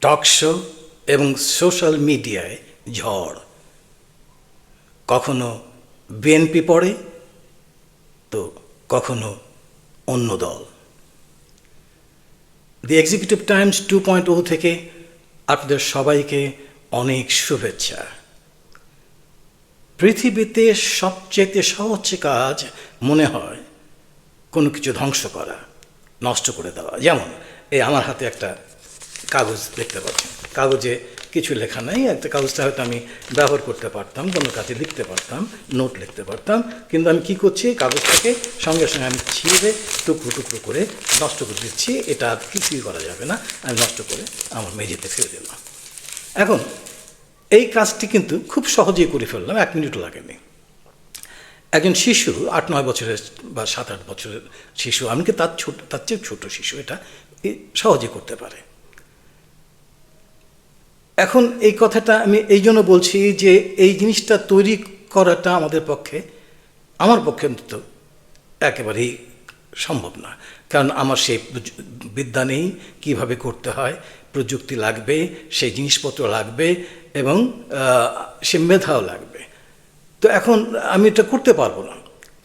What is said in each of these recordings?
Talk show এবং social মিডিয়ায় ঝড়। কখনো বিএনপি পড়ে তো কখনো অন্য দল। The Executive Times two point o থেকে আপনাদের সবাইকে অনেক শুভেচ্ছা। পৃথিবীতে সবচেয়ে সহজ কাজ মনে হয় কোনো কিছু ধ্বংস করা, নষ্ট করে দেওয়া। যেমন, এই আমার হাতে একটা কাগজ দেখতে পাচ্ছেন কাগজে কিছু লেখা নাই, একটা কাগজটা হয়তো আমি ব্যবহার করতে পারতাম, কোনো কাজে লিখতে পারতাম, নোট লিখতে পারতাম, কিন্তু আমি কি করছি, কাগজটাকে সঙ্গে সঙ্গে আমি ছিঁড়ে টুকরো টুকরো করে নষ্ট করে দিচ্ছি, এটা আর কিছুই করা যাবে না, আমি নষ্ট করে আমার মেঝেতে ফেলে দিলাম। এখন, এই কাজটি কিন্তু খুব সহজেই করে ফেললাম, এক মিনিটও লাগেনি। একজন শিশু আট নয় বছরের বা সাত আট বছরের শিশু এমনকি তার ছোট, তার চেয়ে ছোট শিশু, এটা সহজে করতে পারে। এখন এই কথাটা আমি এই জন্য বলছি যে এই জিনিসটা তৈরি করাটা আমাদের পক্ষে, আমার পক্ষে অন্তত একেবারেই সম্ভব না। কারণ আমার সেই বিদ্যা নেই, কীভাবে করতে হয়, প্রযুক্তি লাগবে, সেই জিনিসপত্র লাগবে এবং সে মেধাও লাগবে। তো এখন আমি এটা করতে পারব না।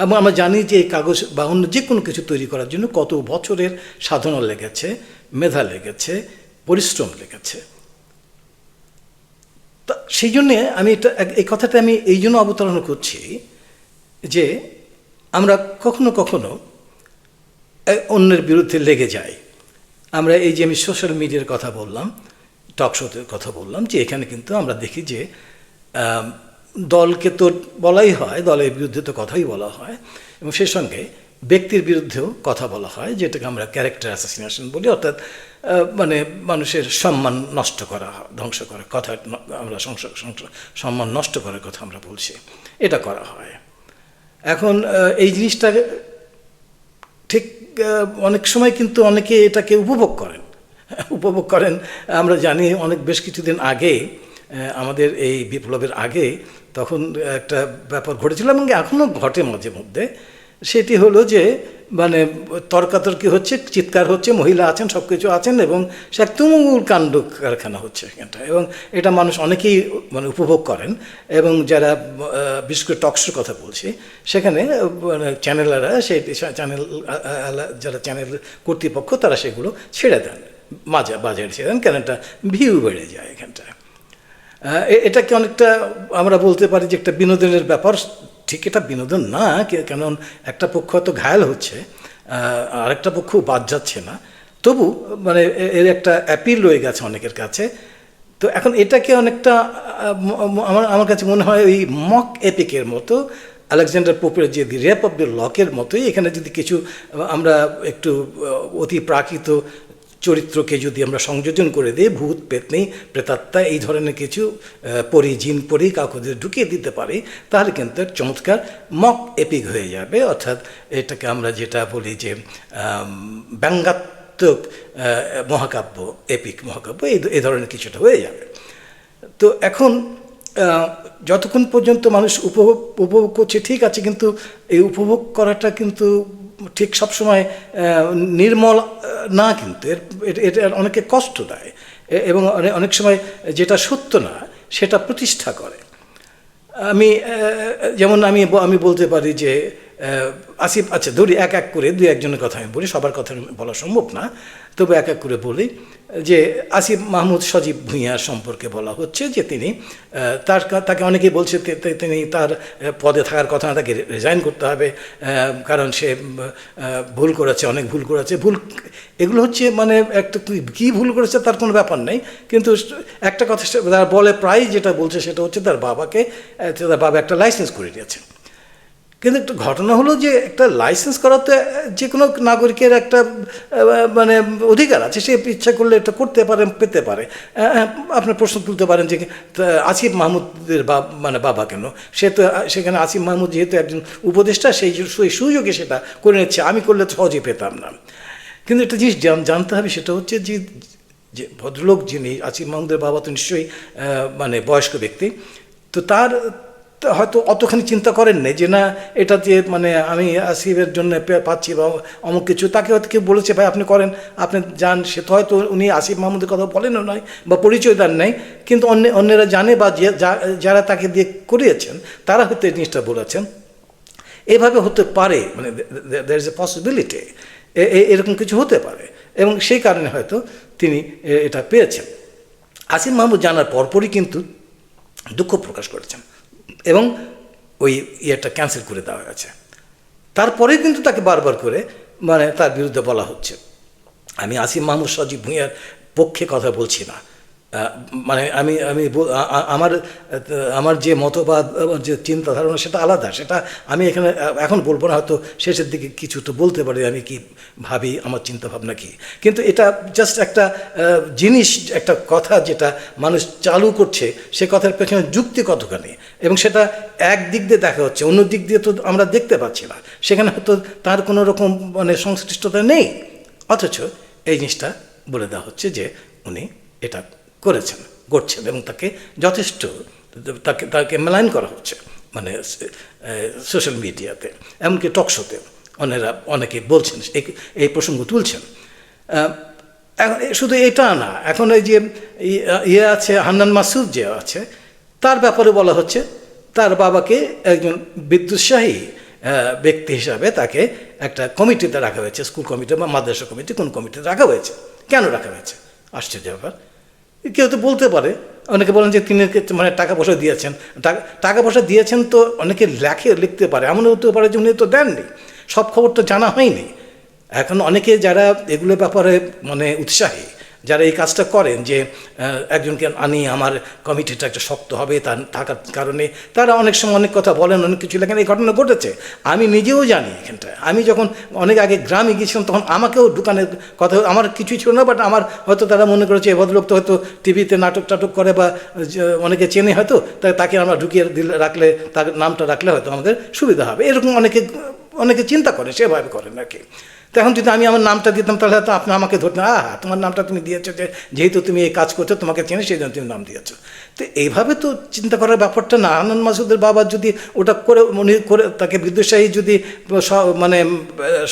এবং আমরা জানি যে এই কাগজ বা অন্য যে কোনো কিছু তৈরি করার জন্য কত বছরের সাধনা লেগেছে, মেধা লেগেছে, পরিশ্রম লেগেছে। সেই জন্যে আমি এটা, এই কথাটা আমি এই জন্য অবতারণ করছি যে আমরা কখনো কখনো অন্যের বিরুদ্ধে লেগে যাই। আমরা এই যে আমি সোশ্যাল মিডিয়ার কথা বললাম টক শোতে কথা বললাম, যে এখানে কিন্তু আমরা দেখি যে দলকে তো বলাই হয়, দলের বিরুদ্ধে তো কথাই বলা হয়, এবং সেই সঙ্গে ব্যক্তির বিরুদ্ধেও কথা বলা হয়, যেটাকে আমরা ক্যারেক্টার অ্যাসাসিনেশন বলি, অর্থাৎ মানে মানুষের সম্মান নষ্ট করা, ধ্বংস করা কথা আমরা সম্মান নষ্ট করার কথা আমরা বলছি। এটা করা হয়। এখন এই জিনিসটা ঠিক অনেক সময় কিন্তু অনেকে এটাকে উপভোগ করেন। উপভোগ করেন, আমরা জানি অনেক, বেশ কিছুদিন আগে আমাদের এই বিপ্লবের আগে তখন একটা ব্যাপার ঘটেছিল এবং এখনও ঘটে মাঝে মধ্যে। সেটি হলো যে মানে তর্কাতর্কি হচ্ছে, চিৎকার হচ্ছে, মহিলা আছেন সব কিছু আছেন এবং সে এক তুমুল কাণ্ড কারখানা হচ্ছে এখানটা। এবং এটা মানুষ অনেকেই মানে উপভোগ করেন এবং যারা বিশেষ করে টকশোর কথা বলছি, সেখানে মানে চ্যানেলাররা, সেই চ্যানেল, যারা চ্যানেল কর্তৃপক্ষ, তারা সেগুলো ছেড়ে দেন মাঝে বাজারে ছেড়ে দেন, কেন একটা ভিউ বেড়ে যায় এখানটায়। এটাকে অনেকটা আমরা বলতে পারি যে একটা বিনোদনের ব্যাপার ঠিক এটা বিনোদন না, কে- কেন একটা পক্ষ হয়তো ঘায়াল হচ্ছে আরেকটা পক্ষ বাদ যাচ্ছে না। তবু মানে এর একটা অ্যাপিল রয়ে গেছে অনেকের কাছে। তো এখন এটাকে অনেকটা আমার আমার কাছে মনে হয় ওই মক এপিকের মতো আলেকজান্ডার পোপের যে দি রেপ অফ দ্য লকের মতোই, এখানে যদি কিছু, আমরা একটু অতি প্রাকৃত চরিত্রকে যদি আমরা সংযোজন করে দিই, ভূত, পেতনি, প্রেতাত্মা, এই ধরনের কিছু পরি, জিন পরি যদি ঢুকিয়ে দিতে পারি, তাহলে কিন্তু চমৎকার মক এপিক হয়ে যাবে। অর্থাৎ এটাকে আমরা যেটা বলি যে ব্যঙ্গাত্মক মহাকাব্য, এপিক মহাকাব্য, এই এই ধরনের কিছুটা হয়ে যাবে। তো এখন যতক্ষণ পর্যন্ত মানুষ উপভোগ উপভোগ করছে, ঠিক আছে, কিন্তু এই উপভোগ করাটা কিন্তু ঠিক সবসময় নির্মল না কিন্তু, এর এটা অনেকে কষ্ট দেয়। এবং অনেক সময় যেটা সত্য না, সেটা প্রতিষ্ঠা করে। আমি যেমন আমি আমি বলতে পারি যে আসিফ আচ্ছা ধরি এক এক করে দুই একজনের কথা আমি বলি, সবার কথা বলা সম্ভব না। তবে এক এক করে বলি। যে আসিফ মাহমুদ সজীব ভূঁইয়ার সম্পর্কে বলা হচ্ছে যে তিনি তার তাকে অনেকেই বলছে তিনি তার পদে থাকার কথা না তাকে রিজাইন করতে হবে কারণ সে ভুল করেছে, অনেক ভুল করেছে। ভুল, এগুলো হচ্ছে মানে একটা কি- কি ভুল করেছে তার কোনো ব্যাপার নেই, কিন্তু একটা কথা তার বলে প্রায় যেটা বলছে সেটা হচ্ছে তার বাবাকে তার বাবা একটা লাইসেন্স করে দিয়েছে কিন্তু একটা ঘটনা হলো যে একটা লাইসেন্স করাতে, যে কোনো নাগরিকের একটা মানে অধিকার আছে, সে ইচ্ছা করলে এটা করতে পারে, পেতে পারে। আপনার প্রশ্ন তুলতে পারেন যে আসিফ মাহমুদের বা মানে বাবা কেন? সে তো, সেখানে আসিফ মাহমুদ যেহেতু একজন উপদেষ্টা, সেই সুযোগে সেটা করে নিচ্ছে। আমি করলে তো সহজেই পেতাম না। কিন্তু একটা জিনিস জান- জানতে হবে, সেটা হচ্ছে যে যে ভদ্রলোক যিনি আসিফ মাহমুদের বাবা তো নিশ্চয়ই মানে বয়স্ক ব্যক্তি, তো তার হয়তো অতখানি চিন্তা করেন নাই যে না, এটা যে মানে আমি আসিফের জন্য পাচ্ছি বা অমুক কিছু, তাকে হয়তো কেউ বলেছে, ভাই, আপনি করেন, আপনি যান। সে তো হয়তো উনি আসিফ মাহমুদের কথা বলেনও নয় বা পরিচয় দেন নাই, কিন্তু অন্য, অন্যরা জানে বা যা- যারা তাকে দিয়ে করিয়েছেন, তারা হয়তো এই জিনিসটা বলেছেন। এভাবে হতে পারে মানে দ্যার ইজ এ পসিবিলিটি এরকম কিছু হতে পারে। এবং সেই কারণে হয়তো তিনি এটা পেয়েছেন। আসিফ মাহমুদ জানার পরপরই কিন্তু দুঃখ প্রকাশ করেছেন। এবং ওই ইয়েটা ক্যান্সেল করে দেওয়া হয়েছে। তারপরে কিন্তু তাকে বারবার করে মানে তার বিরুদ্ধে বলা হচ্ছে। আমি আসিফ মাহমুদ সজীব ভূঁইয়ার পক্ষে কথা বলছি না। মানে আমি আমি আমার আমার যে মতবাদ, আমার যে চিন্তা ধারণা সেটা আলাদা। সেটা আমি এখানে এখন বলব না, হয়তো শেষের দিকে কিছু তো বলতে পারি আমি কি ভাবি, আমার চিন্তা ভাবনা কি? কিন্তু এটা জাস্ট একটা জিনিস, একটা কথা যেটা মানুষ চালু করছে, সে কথার পেছনে যুক্তি কতখানি? এবং সেটা এক দিক দিয়ে দেখা হচ্ছে, অন্য দিক দিয়ে তো আমরা দেখতে পাচ্ছি না। সেখানে হয়তো তার কোনো রকম মানে সংশ্লিষ্টতা নেই। অথচ এই জিনিসটা বলে দেওয়া হচ্ছে যে উনি এটা করেছেন, করছেন এবং তাকে যথেষ্ট, তাকে তাকে মেলাইন করা হচ্ছে মানে সোশ্যাল মিডিয়াতে এমনকি টকশোতে অনেরা অনেকে বলছেন, এই প্রসঙ্গ তুলছেন। এখন শুধু এটা না, এখন এই যে ইয়ে আছে, হান্নান মাসুদ যে আছে, তার ব্যাপারে বলা হচ্ছে, তার বাবাকে একজন বিদ্যুৎসাহী ব্যক্তি হিসাবে তাকে একটা কমিটিতে রাখা হয়েছে, স্কুল কমিটি বা মাদ্রাসা কমিটি, কোন কমিটিতে রাখা হয়েছে। কেন রাখা হয়েছে? আশ্চর্য ব্যাপার। কেউ তো বলতে পারে, অনেকে বলেন যে তিনি মানে টাকা পয়সা দিয়েছেন, টাকা- টাকা পয়সা দিয়েছেন তো অনেকে লেখে, লিখতে পারে, এমন হতে পারে যে উনি তো দেননি। সব খবর তো জানা হয়নি। এখন অনেকে যারা এগুলোর ব্যাপারে মানে উৎসাহী যারা এই কাজটা করেন যে একজনকে আনি, আমার কমিটিটা একটা শক্ত হবে তার, থাকার কারণে, তারা অনেক সময় অনেক কথা বলেন, অনেক কিছু লেখেন, এই ঘটনা ঘটেছে। আমি নিজেও জানি এখানটায়। আমি যখন অনেক আগে গ্রামে গিয়েছিলাম, তখন আমাকেও দোকানের কথা, আমার কিছুই ছিল না বাট আমার হয়তো তারা মনে করেছে, এ ভদ্রলোক তো হয়তো টিভিতে নাটক টাটক করে বা অনেকে চেনে হয়তো তাই তাকে আমরা ঢুকিয়ে দিলে, রাখলে, তার নামটা রাখলে হয়তো আমাদের সুবিধা হবে। এরকম অনেকে অনেকে চিন্তা করে, সেভাবে করেন আর কি। তো এখন যদি আমি আমার নামটা দিতাম, তাহলে হয়তো আপনি আমাকে ধরতেন, আহা, তোমার নামটা তুমি দিয়েছ যে, যেহেতু তুমি এই কাজ করছ, তোমাকে চেনে সেই জন্য তুমি নাম দিয়েছ। তো এইভাবে তো চিন্তা করার ব্যাপারটা না। আনন্দ মাসুদের বাবা যদি ওটা করে মনে করে, তাকে বিদ্যুৎসাহী যদি মানে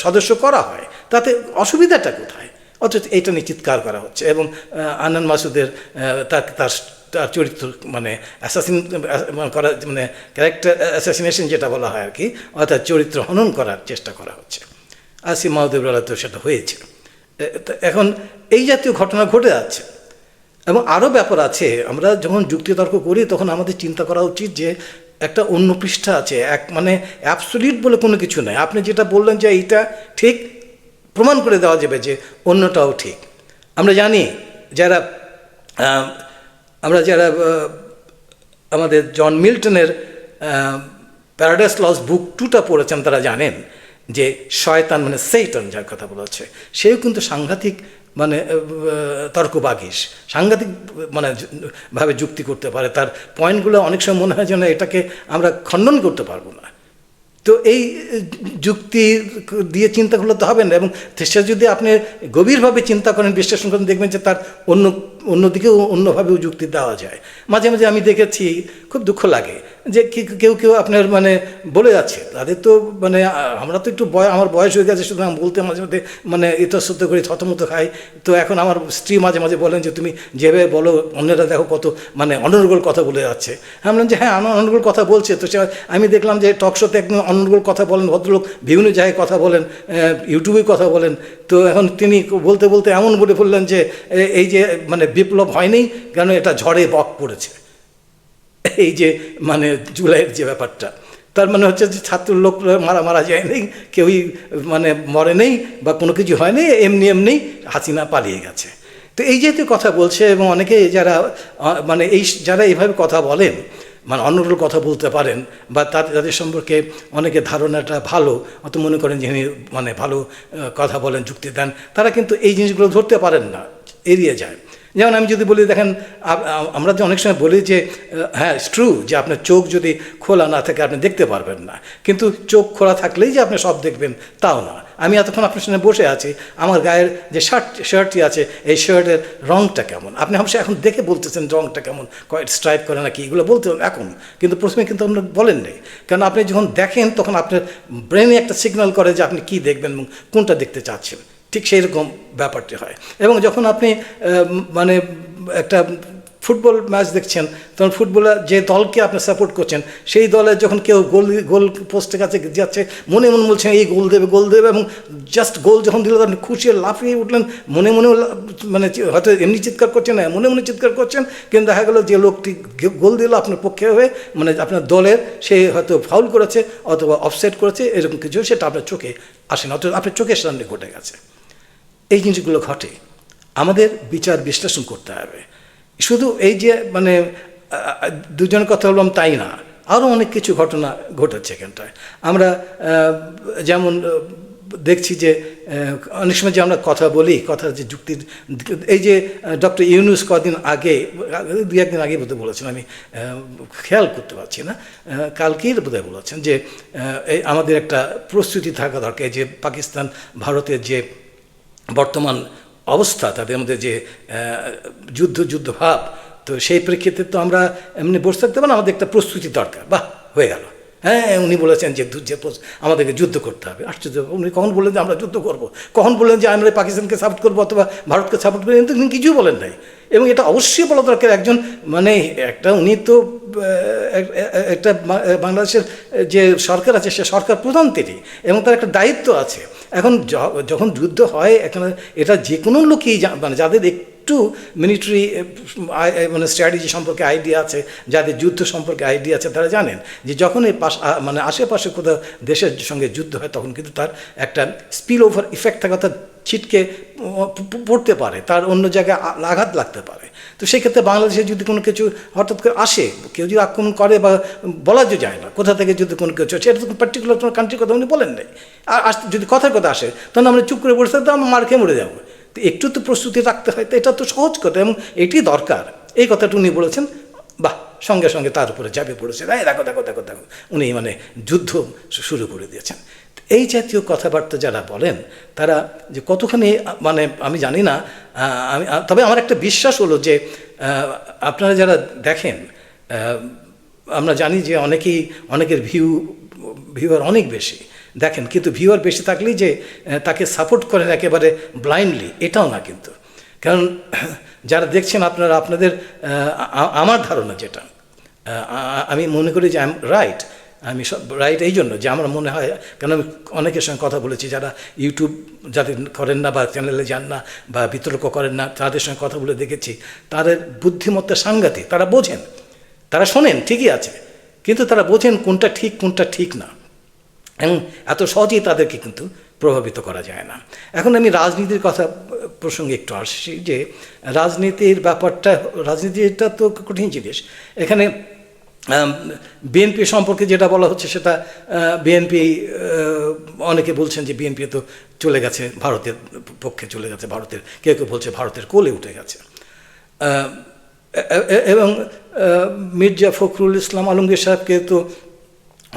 সদস্য করা হয়, তাতে অসুবিধাটা কোথায়? অথচ এইটা নিয়ে চিৎকার করা হচ্ছে এবং আনন্দ মাসুদের তার তার তার চরিত্র মানে অ্যাসাসিন করা মানে ক্যারেক্টার অ্যাসাসিনেশন যেটা বলা হয় আর কি, অর্থাৎ চরিত্র হনন করার চেষ্টা করা হচ্ছে। আসিম মাহদেব তো সেটা হয়েছে। এ- তো এখন এই জাতীয় ঘটনা ঘটে যাচ্ছে। এবং আরও ব্যাপার আছে, আমরা যখন যুক্তিতর্ক করি, তখন আমাদের চিন্তা করা উচিত যে একটা অন্য পৃষ্ঠা আছে, এক মানে অ্যাবসলিউট বলে কোনো কিছু নাই। আপনি যেটা বললেন যে এইটা ঠিক, প্রমাণ করে দেওয়া যাবে যে অন্যটাও ঠিক। আমরা জানি যারা আমরা যারা আমাদের জন মিল্টনের প্যারাডাইস লস বুক টুটা পড়েছেন, তারা জানেন যে শয়তান মানে সেইটন যার কথা বলা হচ্ছে সেও কিন্তু সাংঘাতিক মানে আহ, তর্কবাগিস সাংঘাতিক মানে ভাবে যুক্তি করতে পারে। তার পয়েন্টগুলো অনেক সময় মনে হয় যেন এটাকে আমরা খণ্ডন করতে পারব না। তো এই যুক্তি দিয়ে চিন্তা করলে তো হবে না। এবং সে যদি আপনি গভীরভাবে চিন্তা করেন বিশ্লেষণ করেন দেখবেন যে তার অন্য অন্যদিকেও অন্যভাবেও যুক্তি দেওয়া যায়। মাঝে মাঝে আমি দেখেছি খুব দুঃখ লাগে যে কেউ কেউ আপনার মানে বলে যাচ্ছে। তাদের তো মানে আমরা তো একটু বয়, আমার বয়স হয়ে গেছে, সুতরাং বলতে মাঝে মধ্যে মানে ইতস্তত করি থতমত খাই। তো এখন আমার স্ত্রী মাঝে মাঝে বলেন যে, তুমি যেভাবে বলো, অন্যরা দেখো কত মানে অনর্গল কথা বলে যাচ্ছে। আমি বললাম যে হ্যাঁ আমার অনর্গল কথা বলছে। তো আমি দেখলাম যে, টক শোতে একদম অনর্গল কথা বলেন, ভদ্রলোক বিভিন্ন জায়গায় কথা বলেন ইউটিউবে কথা বলেন। তো এখন তিনি বলতে বলতে এমন বলে ফেললেন যে এই যে মানে বিপ্লব হয়নি, কেন এটা ঝড়ে বক পড়েছে? এই যে মানে জুলাইয়ের যে ব্যাপারটা। তার মানে হচ্ছে যে ছাত্র লোক মারা মারা যায় নেই, কেউই মানে মরে নেই বা কোনো কিছু হয়নি এমনি এমনি হাসিনা পালিয়ে গেছে। তো এই যেহেতু কথা বলছে এবং অনেকে যারা মানে এই যারা এইভাবে কথা বলেন মানে অন্যগুলো কথা বলতে পারেন বা তাদের তাদের সম্পর্কে অনেকে ধারণাটা ভালো, অত মনে করেন যিনি মানে ভালো কথা বলেন, যুক্তি দেন, তারা কিন্তু এই জিনিসগুলো ধরতে পারেন না, এড়িয়ে যায়। যেমন আমি যদি বলি, দেখেন আমরা যে অনেক সময় বলি যে হ্যাঁ ট্রু যে আপনার চোখ যদি খোলা না থাকে, আপনি দেখতে পারবেন না। কিন্তু চোখ খোলা থাকলেই যে আপনি সব দেখবেন, তাও না। আমি এতক্ষণ আপনার সঙ্গে বসে আছি, আমার গায়ের যে শার্ট শার্টটি আছে, এই শার্টের রঙটা কেমন? আপনি অবশ্যই এখন দেখে বলতেছেন রঙটা কেমন স্ট্রাইপ করে নাকি, এগুলো বলতে এখন। কিন্তু প্রথমে কিন্তু আপনার বলেন নেই। কারণ আপনি যখন দেখেন, তখন আপনার ব্রেনে একটা সিগন্যাল করে যে আপনি কী দেখবেন এবং কোনটা দেখতে চাচ্ছেন। ঠিক সেই রকম ব্যাপারটি হয়। এবং যখন আপনি মানে একটা ফুটবল ম্যাচ দেখছেন, তখন ফুটবলার যে দলকে আপনি সাপোর্ট করছেন, সেই দলের যখন কেউ গোল গোল পোস্টের কাছে যাচ্ছে, মনে মনে বলছেন, এই গোল দেবে গোল দেবে। এবং জাস্ট গোল যখন দিল, আপনি খুশি লাফিয়ে উঠলেন, মনে মনে মানে হয়তো এমনি চিৎকার করছেন না, মনে মনে চিৎকার করছেন, কিন্তু দেখা গেলো যে লোকটি গোল দিল আপনার পক্ষে হয়ে মানে আপনার দলের, সে হয়তো ফাউল করেছে অথবা অফসেট করেছে, এরকম কিছু সেটা আপনার চোখে আসে না অথবা আপনার চোখের সামনে ঘটে গেছে। এই জিনিসগুলো ঘটে। আমাদের বিচার বিশ্লেষণ করতে হবে। শুধু এই যে মানে দুজনের কথা বললাম তাই না আরও অনেক কিছু ঘটনা ঘটেছে এখানটায়। আমরা যেমন দেখছি যে অনেক সময় যে আমরা কথা বলি কথার যে যুক্তির, এই যে ডক্টর ইউনুস কদিন আগে দু একদিন আগে বোধহয় বলেছেন, আমি খেয়াল করতে পারছি না কালকেই বোধহয় বলেছেন যে আমাদের একটা প্রস্তুতি থাকা দরকার যে পাকিস্তান, ভারতের যে বর্তমান অবস্থা, তাদের মধ্যে যে যুদ্ধ যুদ্ধ ভাব তো সেই প্রেক্ষিতে তো আমরা এমনি বসে থাকতে পারি আমাদের একটা প্রস্তুতি দরকার। বাহ, হয়ে গেল। হ্যাঁ উনি বলেছেন যে আমাদেরকে যুদ্ধ করতে হবে। আশ্চর্য, উনি কখন বললেন যে আমরা যুদ্ধ করব? কখন বললেন যে আমরা পাকিস্তানকে সাপোর্ট করব অথবা ভারতকে সাপোর্ট করব? কিন্তু কিছুই বলেন নাই। এবং এটা অবশ্যই বলা দরকার একজন মানে একটা উনি তো একটা বাংলাদেশের যে সরকার আছে, সে সরকার প্রধান তিনি এবং তার একটা দায়িত্ব আছে। এখন যখন যুদ্ধ হয়, এখানে এটা যে কোনো লোকই মানে যাদের একটু মিলিটারি মানে স্ট্র্যাটেজি সম্পর্কে আইডিয়া আছে, যাদের যুদ্ধ সম্পর্কে আইডিয়া আছে, তারা জানেন যে যখন এই পাশ মানে আশেপাশে কোথাও দেশের সঙ্গে যুদ্ধ হয়, তখন কিন্তু তার একটা স্পিল ওভার ইফেক্ট থাকে, অর্থাৎ ছিটকে পড়তে পারে, তার অন্য জায়গায় আঘাত লাগতে পারে। তো সেক্ষেত্রে বাংলাদেশে যদি কোনো কিছু হঠাৎ করে আসে কেউ যদি আক্রমণ করে বা বলা যে যায় না কোথা থেকে যদি কোনো কিছু আসে, এটা তো পার্টিকুলার কোনো কান্ট্রির কথা উনি বলেন নাই। আর আস- যদি কথার কথা আসে তখন আমরা চুপ করে বসে তো আমরা মার খেয়ে মরে যাব। তো একটু তো প্রস্তুতি রাখতে হয় তো এটা তো সহজ কথা এবং এটি দরকার। এই কথাটা উনি বলেছেন বাহ সঙ্গে সঙ্গে তার উপরে চাপে পড়েছে। দেখো দেখো দেখো দেখো উনি মানে যুদ্ধ শুরু করে দিয়েছেন। এই জাতীয় কথাবার্তা যারা বলেন, তারা যে কতখানি মানে আমি জানি না আমি তবে আমার একটা বিশ্বাস হলো যে আপনারা যারা দেখেন আমরা জানি যে অনেকেই, অনেকের ভিউ ভিউয়ার অনেক বেশি। দেখেন, কিন্তু ভিউয়ার বেশি থাকলেই যে তাকে সাপোর্ট করেন একেবারে ব্লাইন্ডলি এটাও না কিন্তু। কারণ, যারা দেখছেন আপনারা, আপনাদের আমার ধারণা যেটা আমি মনে করি যে আই এম রাইট আমি সব রাইট এই জন্য যে আমার মনে হয়, কেন আমি অনেকের সঙ্গে কথা বলেছি যারা ইউটিউব যাদের করেন না বা চ্যানেলে যান না বা বিতর্ক করেন না, তাদের সঙ্গে কথা বলে দেখেছি, তাদের বুদ্ধিমত্তা সাংঘাতিক, তারা বোঝেন, তারা শোনেন, ঠিকই আছে, কিন্তু তারা বোঝেন কোনটা ঠিক কোনটা ঠিক না। এবং এত সহজেই তাদেরকে কিন্তু প্রভাবিত করা যায় না। এখন আমি রাজনীতির কথা প্রসঙ্গে একটু আসছি যে, রাজনীতির ব্যাপারটা, রাজনীতিটা তো কঠিন জিনিস। এখানে বিএনপি সম্পর্কে যেটা বলা হচ্ছে সেটা বিএনপি অনেকে বলছেন যে বিএনপি তো চলে গেছে ভারতের পক্ষে, চলে গেছে ভারতের, কেউ কেউ বলছে ভারতের কোলে উঠে গেছে। এবং মির্জা ফখরুল ইসলাম আলমগীর সাহেবকে তো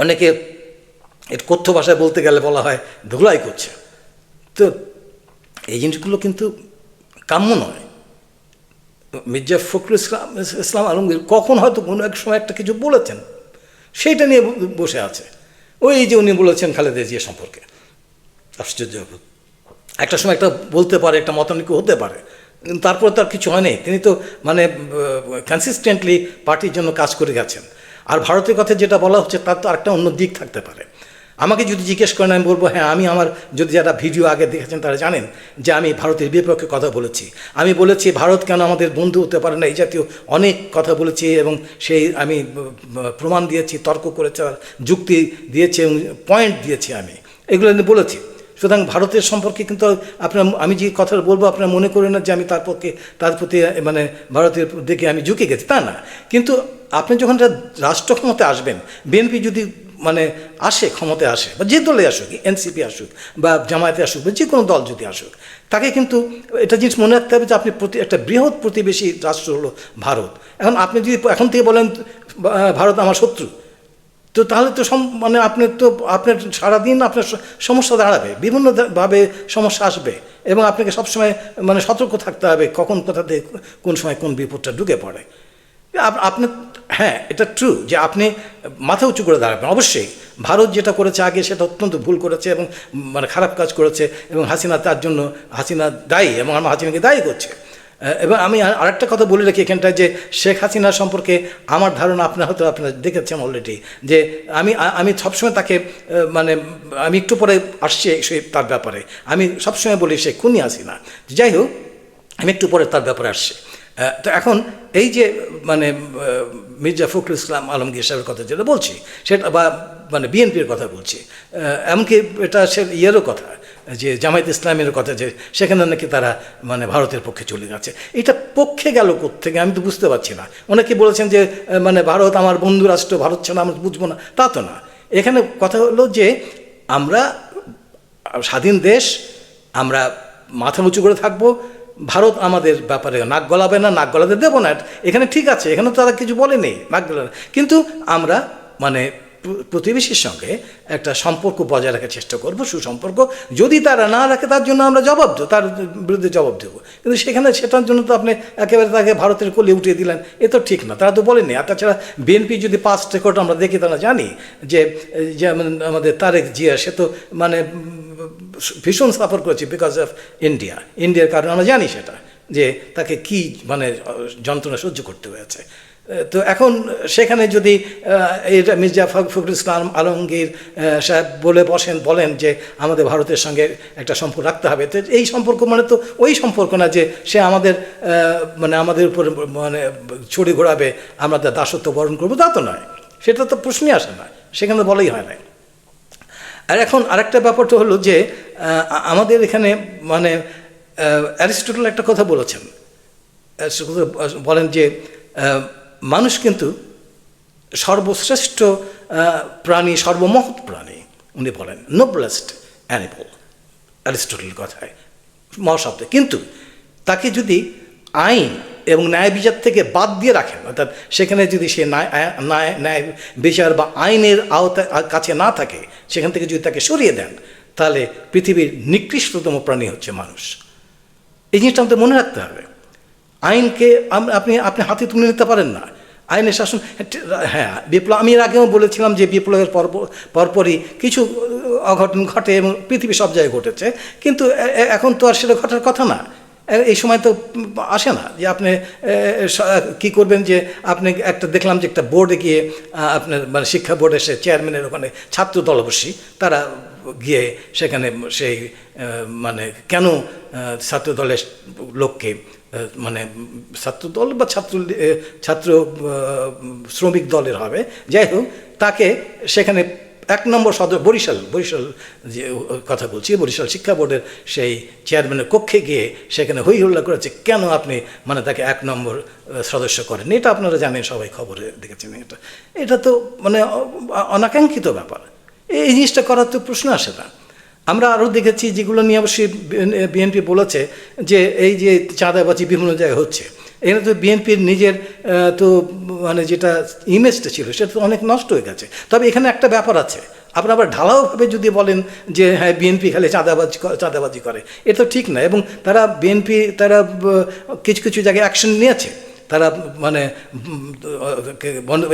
অনেকে এর কথ্য ভাষায় বলতে গেলে বলা হয় ধুলাই করছে। তো এই জিনিসগুলো কিন্তু কাম্য নয়। মির্জা ফখরুল ইসলাম ইসলাম আলমগীর কখন হয়তো কোনো এক সময় একটা কিছু বলেছেন, সেইটা নিয়ে বসে আছে। ওই যে উনি বলেছেন খালেদা জিয়া সম্পর্কে। আশ্চর্য একটা সময় একটা বলতে পারে, একটা মতানৈক্য হতে পারে তারপর তার কিছু হয় হয়নি। তিনি তো মানে কনসিস্টেন্টলি পার্টির জন্য কাজ করে গেছেন। আর ভারতের কথা যেটা বলা হচ্ছে, তার তো একটা অন্য দিক থাকতে পারে। আমাকে যদি জিজ্ঞেস করেন, আমি বলব হ্যাঁ আমি আমার যদি যারা ভিডিও আগে দেখেছেন তারা জানেন যে আমি ভারতের বিপক্ষে কথা বলেছি। আমি বলেছি, ভারত কেন আমাদের বন্ধু হতে পারে না? এই জাতীয় অনেক কথা বলেছি এবং সেই আমি প্রমাণ দিয়েছি, তর্ক করেছি, যুক্তি দিয়েছি এবং পয়েন্ট দিয়েছি আমি। এগুলো বলেছি। সুতরাং ভারতের সম্পর্কে কিন্তু আপনার, আমি যে কথাটা বলব, আপনার মনে করেন না যে আমি তার পক্ষে, তার প্রতি মানে ভারতের দিকে আমি ঝুঁকে গেছি। তা না। কিন্তু আপনি যখন রাষ্ট্র ক্ষমতায় আসবেন, বিএনপি যদি মানে আসে, ক্ষমতায় আসে, বা যে দলে আসুক, এনসিপি আসুক, বা জামায়াতে আসুক, বা যে কোনো দল যদি আসুক, তাকে কিন্তু এটা জিনিস মনে রাখতে হবে যে আপনি প্রতি, একটা বৃহৎ প্রতিবেশী রাষ্ট্র হলো ভারত। এখন আপনি যদি এখন থেকে বলেন ভারত আমার শত্রু, তো তাহলে তো মানে আপনি তো, আপনার সারাদিন আপনার সমস্যা দাঁড়াবে বিভিন্নভাবে সমস্যা আসবে, এবং আপনাকে সবসময় মানে সতর্ক থাকতে হবে কখন কোথাতে কোন সময় কোন বিপদটা ঢুকে পড়ে। আপ- আপনি হ্যাঁ এটা ট্রু যে আপনি মাথা উঁচু করে দাঁড়াবেন, অবশ্যই। ভারত যেটা করেছে আগে সেটা অত্যন্ত ভুল করেছে এবং মানে খারাপ কাজ করেছে এবং হাসিনা তার জন্য, হাসিনা দায়ী এবং আমার হাসিনাকে দায়ী করছে। এবং আমি আর- আরেকটা কথা বলে রাখি এখানটায় যে শেখ হাসিনা সম্পর্কে আমার ধারণা আপনার হয়তো আপনারা দেখেছেন অলরেডি যে আমি আমি সবসময় তাকে মানে আমি একটু পরে আসছি সেই তার ব্যাপারে। আমি সবসময় বলি সে খুনি হাসিনা। যাই হোক, আমি একটু পরে তার ব্যাপারে আসছি। তো এখন এই যে মানে মির্জা ফখরুল ইসলাম আলমগীর সাহেবের কথা যেটা বলছি, সেটা বা মানে বিএনপির কথা বলছি এমনকি এটা সে ইয়েরও কথা, যে জামায়াত ইসলামের কথা, যে সেখানে নাকি তারা মানে ভারতের পক্ষে চলে যাচ্ছে। এটা পক্ষে গেল থেকে আমি তো বুঝতে পারছি না। অনেকে বলেছেন যে মানে ভারত আমার বন্ধু রাষ্ট্র, ভারত ছাড়া আমরা বুঝব না। তা তো না। এখানে কথা হলো যে, আমরা স্বাধীন দেশ, আমরা মাথা উঁচু করে থাকব ভারত আমাদের ব্যাপারে নাক গলাবে না, নাক গলাতে দেবো না। এখানে ঠিক আছে, এখানে তারা কিছু বলেনি। নাক গলাবে কিন্তু আমরা মানে প্রতিবেশীর সঙ্গে একটা সম্পর্ক বজায় রাখার চেষ্টা করব, সুসম্পর্ক। যদি তারা না রাখে, তার জন্য আমরা জবাব দেবো, তার বিরুদ্ধে জবাব দেবো। কিন্তু সেখানে সেটার জন্য তো আপনি একেবারে তাকে ভারতের কোলে উঠিয়ে দিলেন, এ তো ঠিক না। তারা তো বলেনি আর তাছাড়া বিএনপি যদি পাস্ট রেকর্ড আমরা দেখি, তারা জানি যে যেমন আমাদের তারেক জিয়া, সে তো মানে ভীষণ সাফার করেছে বিকজ অফ ইন্ডিয়া ইন্ডিয়ার কারণে আমরা জানি সেটা, যে তাকে কি মানে যন্ত্রণা সহ্য করতে হয়েছে। তো এখন সেখানে যদি এটা মির্জা ফখ- ফখরুল ইসলাম আলমগীর সাহেব বলে বসেন, বলেন যে আমাদের ভারতের সঙ্গে একটা সম্পর্ক রাখতে হবে, তো এই সম্পর্ক মানে তো ওই সম্পর্ক না যে সে আমাদের মানে আমাদের উপর মানে ছড়ি ঘোরাবে, আমরা দাসত্ব বরণ করব, তা তো নয়। সেটা তো প্রশ্নই আসে না, সেখানে বলেই হয় না আর এখন আরেকটা ব্যাপারটা হলো যে আমাদের এখানে মানে অ্যারিস্টোটল একটা কথা বলেছেন। বলেন যে মানুষ কিন্তু সর্বশ্রেষ্ঠ প্রাণী, সর্বমহৎ প্রাণী, উনি বলেন নোবলেস্ট অ্যানিমল অ্যারিস্টটলের কথায়, মহাশব্দে। কিন্তু তাকে যদি আইন এবং ন্যায় বিচার থেকে বাদ দিয়ে রাখেন, অর্থাৎ সেখানে যদি সে ন্যায় ন্যায় বিচার বা আইনের আওতায় কাছে না থাকে, সেখান থেকে যদি তাকে সরিয়ে দেন, তাহলে পৃথিবীর নিকৃষ্টতম প্রাণী হচ্ছে মানুষ। এই জিনিসটা আমাদের মনে রাখতে হবে। আইনকে আপনি আপনি হাতে তুলে নিতে পারেন না। আইনের শাসন হ্যাঁ বিপ্লব, আমি এর আগেও বলেছিলাম যে বিপ্লবের পর, পরপরই কিছু অঘটন ঘটে এবং পৃথিবী সব জায়গায় ঘটেছে। কিন্তু এখন তো আর সেটা ঘটার কথা না। এই সময় তো আসে না যে আপনি কি করবেন যে আপনি একটা দেখলাম যে একটা বোর্ডে গিয়ে আপনার মানে শিক্ষা বোর্ডে সে চেয়ারম্যানের ওখানে ছাত্র দলবসী, তারা গিয়ে সেখানে সেই মানে কেন ছাত্র দলের লোককে মানে ছাত্র দল বা ছাত্র ছাত্র শ্রমিক দলের হবে। যাই হোক, তাকে সেখানে এক নম্বর সদর, বরিশাল বরিশাল যে কথা বলছি, বরিশাল শিক্ষা বোর্ডের সেই চেয়ারম্যানের কক্ষে গিয়ে সেখানে হই হল্লা করেছে, কেন আপনি মানে তাকে এক নম্বর সদস্য করেন? এটা আপনারা জানেন, সবাই খবরে দেখেছেন এটা। এটা তো মানে অনাকাঙ্ক্ষিত ব্যাপার। এই জিনিসটা করার তো প্রশ্ন আসে না। আমরা আরও দেখেছি যেগুলো নিয়ে অবশ্যই বিএনপি বলেছে যে এই যে চাঁদাবাজি বিভিন্ন জায়গায় হচ্ছে। এখানে তো বিএনপির নিজের তো মানে যেটা ইমেজটা ছিল, সেটা তো অনেক নষ্ট হয়ে গেছে। তবে এখানে একটা ব্যাপার আছে। আপনার আবার ঢালাওভাবে যদি বলেন যে হ্যাঁ বিএনপি খালি চাঁদাবাজি চাঁদাবাজি করে, এ তো ঠিক না। এবং তারা বিএনপি, তারা কিছু কিছু জায়গায় অ্যাকশন নিয়েছে। তারা মানে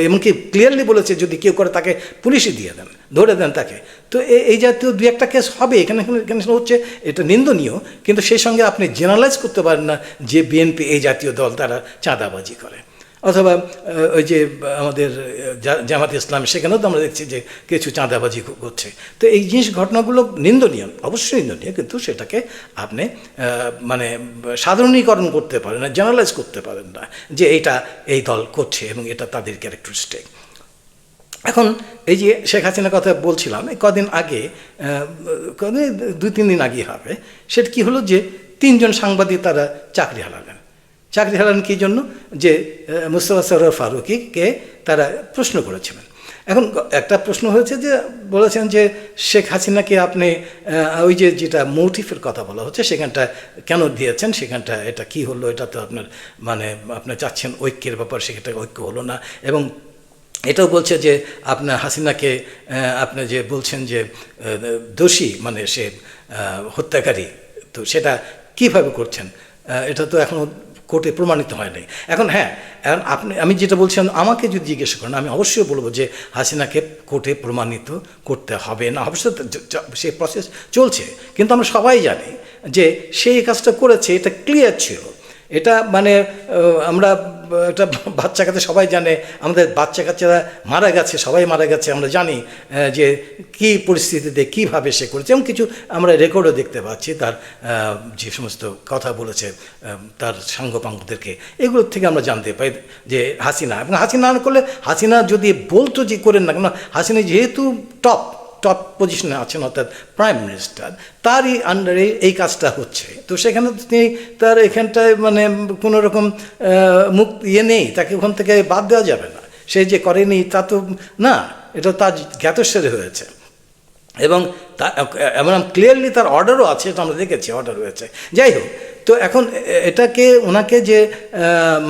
এমনকি ক্লিয়ারলি বলেছে যদি কেউ করে তাকে পুলিশে দিয়ে দেন, ধরে দেন তাকে। তো এই জাতীয় দু একটা কেস হবে, এখানে এখানে হচ্ছে, এটা নিন্দনীয়, কিন্তু সেই সঙ্গে আপনি জেনারেলাইজ করতে পারেন না যে বিএনপি এই জাতীয় দল তারা চাঁদাবাজি করে। অথবা ওই যে, আমাদের জামাত ইসলাম, সেখানেও তো আমরা দেখছি যে কিছু চাঁদাবাজি করছে তো এই জিনিস ঘটনাগুলো নিন্দনীয়, অবশ্যই নিন্দনীয়, কিন্তু সেটাকে আপনি মানে সাধারণীকরণ করতে পারেন না, জেনারেলাইজ করতে পারেন না, যে এইটা এই দল করছে এবং এটা তাদের ক্যারেক্টারিস্টিক। এখন, এই যে শেখ হাসিনার কথা বলছিলাম, এই কদিন আগে কদিন, দুই, তিন দিন আগে হবে, সেটা কি হলো যে তিনজন সাংবাদিক তারা চাকরি হারালেন। চাকরি হারালেন কী জন্য? যে মুস্তফা সরোয়ার ফারুকিকে তারা প্রশ্ন করেছিলেন। এখন একটা প্রশ্ন হয়েছে যে, বলেছেন যে, শেখ হাসিনাকে আপনি ওই যে যেটা মোটিফের কথা বলা হচ্ছে, সেখানটা কেন দিয়েছেন? সেখানটা এটা কি হলো? এটা তো আপনার মানে আপনি চাচ্ছেন ঐক্যের ব্যাপার, সেখানটা ঐক্য হলো না। এবং এটাও বলছে যে, আপনার হাসিনাকে আপনি যে বলছেন যে দোষী মানে সে হত্যাকারী, তো সেটা কীভাবে করছেন? এটা তো এখনও কোর্টে প্রমাণিত হয়নি। এখন হ্যাঁ এখন আপনি, আমি যেটা বলছিলাম আমাকে যদি জিজ্ঞেস করেন, আমি অবশ্যই বলব যে হাসিনাকে কোর্টে প্রমাণিত করতে হবে না অবশ্যই তো য- য- সেই প্রসেস চলছে। কিন্তু আমরা সবাই জানি যে সেই কাজটা করেছে, এটা ক্লিয়ার ছিল। এটা মানে আমরা এটা বাচ্চা কাছে সবাই জানে, আমাদের বাচ্চা কাচ্চারা মারা গেছে, সবাই মারা গেছে, আমরা জানি যে কি পরিস্থিতিতে কীভাবে সে করেছে, এবং কিছু আমরা রেকর্ডও দেখতে পাচ্ছি, তার যে সমস্ত কথা বলেছে তার সাঙ্গপাঙ্গদেরকে। এগুলোর থেকে আমরা জানতে পাই যে হাসিনা, এবং হাসিনা করলে, হাসিনা যদি বলতো যে করেন না কেন, হাসিনা যেহেতু টপ টপ পজিশনে আছেন, অর্থাৎ প্রাইম মিনিস্টার তারই আন্ডারে এই কাজটা হচ্ছে। তো সেখানে তিনি তার এখানটায় মানে কোনো রকম মুখ ইয়ে নেই, তাকে ওখান থেকে বাদ দেওয়া যাবে না। সে যে করেনি তা তো না, এটা তার জ্ঞাতস্বরে হয়েছে। এবং তা ক্লিয়ারলি তার অর্ডারও আছে, এটা আমরা দেখেছি অর্ডার হয়েছে। যাই হোক, তো এখন এটাকে, ওনাকে যে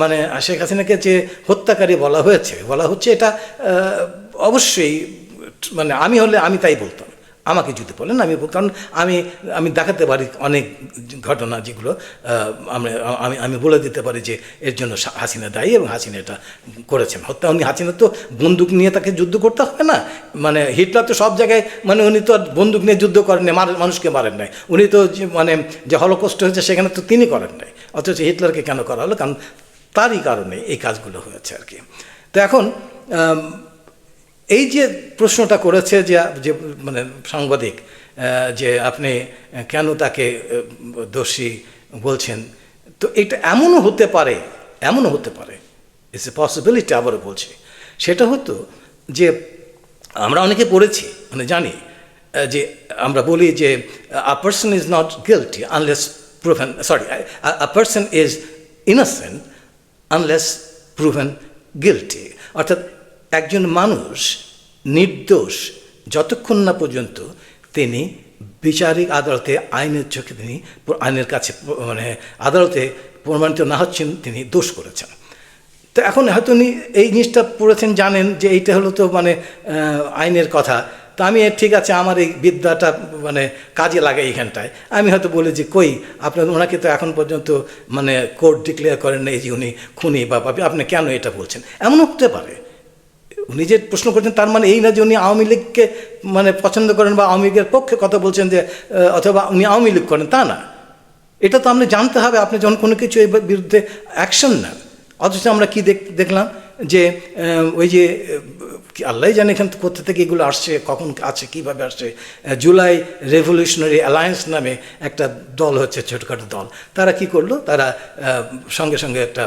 মানে শেখ হাসিনাকে যে হত্যাকারী বলা হয়েছে, বলা হচ্ছে এটা অবশ্যই মানে আমি হলে আমি তাই বলতাম। আমাকে যদি বলেন, আমি কারণ আমি আমি দেখাতে পারি অনেক ঘটনা যেগুলো আমরা, আমি আমি বলে দিতে পারি যে এর জন্য হাসিনা দায়ী এবং হাসিনা এটা করেছেন। হত্যা উনি হাসিনা তো বন্দুক নিয়ে তাকে যুদ্ধ করতে হবে না। মানে হিটলার তো সব জায়গায় মানে উনি তো বন্দুক নিয়ে যুদ্ধ করেন নাই মানুষকে মারেন নাই। উনি তো মানে যে হলকষ্ট হয়েছে সেখানে তো তিনি করেন নাই। অথচ হিটলারকে কেন করা হলো? কারণ তারই কারণে এই কাজগুলো হয়েছে আর কি। তো এখন এই যে প্রশ্নটা করেছে যে যে মানে সাংবাদিক যে আপনি কেন তাকে দোষী বলছেন, তো এটা এমনও হতে পারে, এমনও হতে পারে ইটস এ পসিবিলিটি আবারও বলছি। সেটা হতো যে, আমরা অনেকে পড়েছি মানে জানি যে আমরা বলি যে a person is not guilty unless proven sorry a person is innocent unless proven guilty অর্থাৎ একজন মানুষ নির্দোষ যতক্ষণ না পর্যন্ত তিনি বিচারিক আদালতে আইনের চোখে তিনি আইনের কাছে মানে আদালতে প্রমাণিত না হচ্ছেন, তিনি দোষ করেছেন। তো এখন হয়তো উনি এই জিনিসটা পড়েছেন, জানেন যে এইটা হলো তো মানে আইনের কথা। তো আমি ঠিক আছে, আমার এই বিদ্যাটা মানে কাজে লাগে এখানটায় আমি হয়তো বলি যে, কই, আপনার ওনাকে তো এখন পর্যন্ত মানে কোর্ট ডিক্লেয়ার করেন এই যে উনি খুনি বা আপনি কেন এটা বলছেন? এমনও হতে পারে। উনি যে প্রশ্ন করছেন, তার মানে এই না যে উনি আওয়ামী লীগকে মানে পছন্দ করেন বা আওয়ামী লীগের পক্ষে কথা বলছেন যে অথবা উনি আওয়ামী লীগ করেন, তা না। এটা তো আপনি জানতে হবে, আপনি যখন কোনো কিছু এর বিরুদ্ধে অ্যাকশন নেন, অথচ আমরা কি দেখ, দেখলাম যে ওই যে আল্লাহ জানে এখান কোথা থেকে এগুলো আসছে, কখন আছে, কীভাবে আসছে। জুলাই রেভলিউশনারি অ্যালায়েন্স নামে একটা দল হচ্ছে, ছোটোখাটো দল। তারা কি করল? তারা সঙ্গে সঙ্গে একটা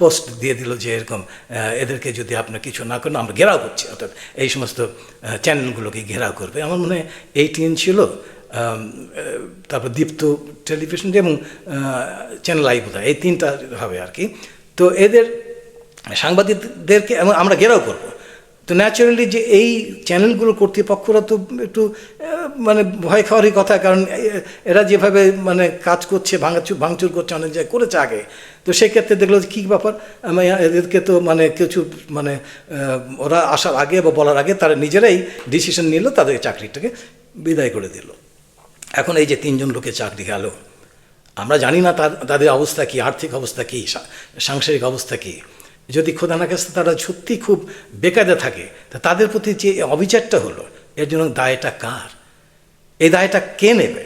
পোস্ট দিয়ে দিল যে এরকম এদেরকে যদি আপনার কিছু না করেন, আমরা ঘেরাও করছি। অর্থাৎ এই সমস্ত চ্যানেলগুলোকে ঘেরাও করবে। আমার মনে হয় এইটিএন ছিল তারপর দীপ্ত টেলিভিশন এবং চ্যানেল আই বোধ এই তিনটা হবে আর কি। তো এদের সাংবাদিকদেরকে আমরা ঘেরাও করব। তো ন্যাচারালি যে এই চ্যানেলগুলো কর্তৃপক্ষরা তো একটু মানে ভয় খাওয়ারই কথা, কারণ এরা যেভাবে মানে কাজ করছে ভাঙাচুর ভাঙচুর করছে, অনেক জায়গায় করেছে আগে। তো সেক্ষেত্রে দেখল যে কী ব্যাপার, আমি এদেরকে তো মানে কিছু মানে ওরা আসার আগে বা বলার আগে তারা নিজেরাই ডিসিশন নিল, তাদের চাকরিটাকে বিদায় করে দিল। এখন এই যে তিনজন লোকে চাকরি গেল, আমরা জানি না তাদের অবস্থা কী, আর্থিক অবস্থা কী সাংসারিক অবস্থা কী। যদি খোদা না কাছে তারা সত্যি খুব বেকায়দা থাকে। তা তাদের প্রতি যে অবিচারটা হলো, এর জন্য দায়টা কার? এই দায়টা কে নেবে?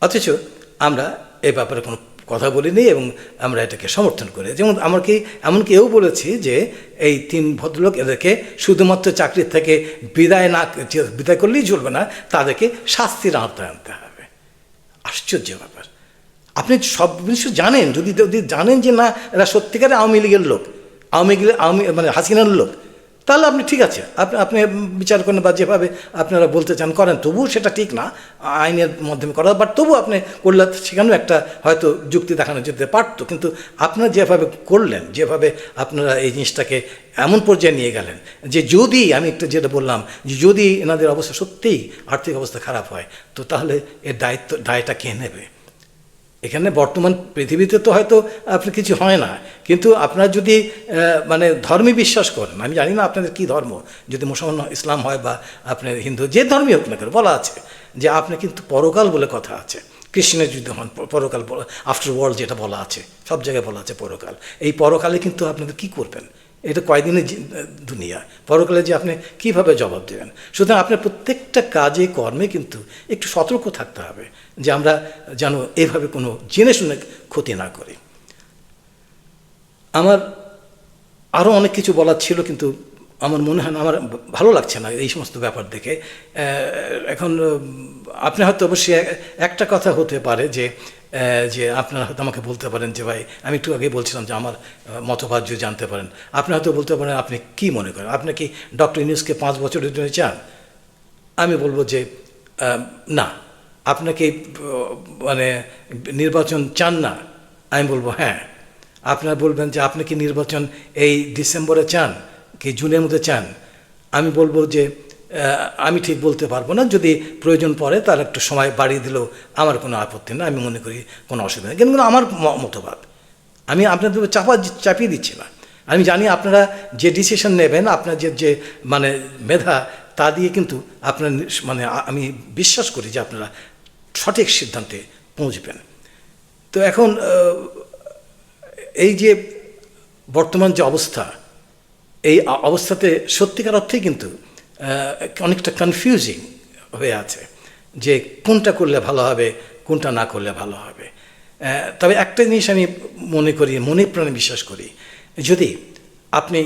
অথচ আমরা এ ব্যাপারে কোনো কথা বলিনি এবং আমরা এটাকে সমর্থন করি। যেমন আমাকে এমনকি এও বলেছি যে এই তিন ভদ্রলোক এদেরকে শুধুমাত্র চাকরির থেকে বিদায় না বিদায় করলেই চলবে না, তাদেরকে শাস্তির আওতায় আনতে হবে। আশ্চর্য ব্যাপার। আপনি সব কিছু জানেন, যদি যদি জানেন যে না, এরা সত্যিকারে আওয়ামী লীগের লোক আওয়ামী লীগের আওয়ামী মানে হাসিনার লোক, তাহলে আপনি ঠিক আছে। আপনি আপনি বিচার করেন বা যেভাবে আপনারা বলতে চান করেন, তবুও সেটা ঠিক না, আইনের মাধ্যমে করা বাট তবু আপনি করলে সেখানেও একটা হয়তো যুক্তি দেখানো যেতে পারতো। কিন্তু আপনারা যেভাবে করলেন, যেভাবে আপনারা এই জিনিসটাকে এমন পর্যায়ে নিয়ে গেলেন, যে যদি, আমি একটু যেটা বললাম, যে যদি এনাদের অবস্থা সত্যিই আর্থিক অবস্থা খারাপ হয়, তো তাহলে এর দায়িত্ব, দায়টা কে নেবে? এখানে বর্তমান পৃথিবীতে তো হয়তো আপনার কিছু হয় না। কিন্তু আপনার যদি মানে ধর্মে বিশ্বাস করেন, আমি জানি না আপনাদের কি ধর্ম, যদি মুসলমান ইসলাম হয় বা আপনার হিন্দু, যে ধর্মই হোক না বলা আছে যে আপনি কিন্তু পরকাল বলে কথা আছে। কৃষ্ণের যুদ্ধ হন পরকাল আফটার ওয়ার্ল্ড যেটা বলা আছে, সব জায়গায় বলা আছে পরকাল। এই পরকালে কিন্তু আপনাদের কি করবেন? এটা কয়দিনের দুনিয়া। পরকালে যে আপনি কীভাবে জবাব দেবেন? সুতরাং আপনার প্রত্যেকটা কাজে, কর্মে কিন্তু একটু সতর্ক থাকতে হবে। যে আমরা যেন এভাবে কোনো জেনে শুনে ক্ষতি না করি। আমার আরও অনেক কিছু বলার ছিল কিন্তু আমার মনে হয় না, আমার ভালো লাগছে না এই সমস্ত ব্যাপার দেখে। এখন, আপনি হয়তো অবশ্যই একটা কথা হতে পারে যে যে আপনারা হয়তো আমাকে বলতে পারেন যে, ভাই, আমি একটু আগে বলছিলাম যে আমার যদি জানতে পারেন। আপনি হয়তো বলতে পারেন, আপনি কি মনে করেন? আপনি কি ডক্টর ইউনুসকে পাঁচ বছরের জন্য চান? আমি বলব যে না। আপনাকে মানে নির্বাচন চান না? আমি বলব হ্যাঁ। আপনারা বলবেন যে, আপনি কি নির্বাচন এই ডিসেম্বরে চান? কি জুনের মধ্যে চান? আমি বলব যে আমি ঠিক বলতে পারব না। যদি প্রয়োজন পড়ে তার একটু সময় বাড়িয়ে দিলেও আমার কোনো আপত্তি না। আমি মনে করি কোনো অসুবিধা নেই। কিন্তু আমার মতবাদ। আমি আপনাদের চাপা চাপিয়ে দিচ্ছি না। আমি জানি আপনারা যে ডিসিশন নেবেন, আপনার যে যে মানে মেধা, তা দিয়ে কিন্তু আপনার মানে আমি বিশ্বাস করি যে আপনারা সঠিক সিদ্ধান্তে পৌঁছবেন। তো এখন এই যে বর্তমান যে অবস্থা, এই অবস্থাতে সত্যিকার অর্থেই কিন্তু অনেকটা কনফিউজিং হয়ে আছে যে কোনটা করলে ভালো হবে, কোনটা না করলে ভালো হবে। তবে একটা জিনিস আমি মনে করি, মনে প্রাণে বিশ্বাস করি, যদি আপনি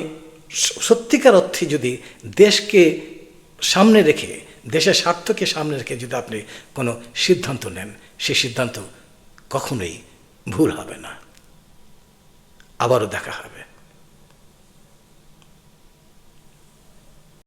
সত্যিকার অর্থে যদি দেশকে সামনে রেখে দেশের স্বার্থকে সামনে রেখে যদি আপনি কোনো সিদ্ধান্ত নেন, সে সিদ্ধান্ত কখনোই ভুল হবে না। আবারও দেখা হবে।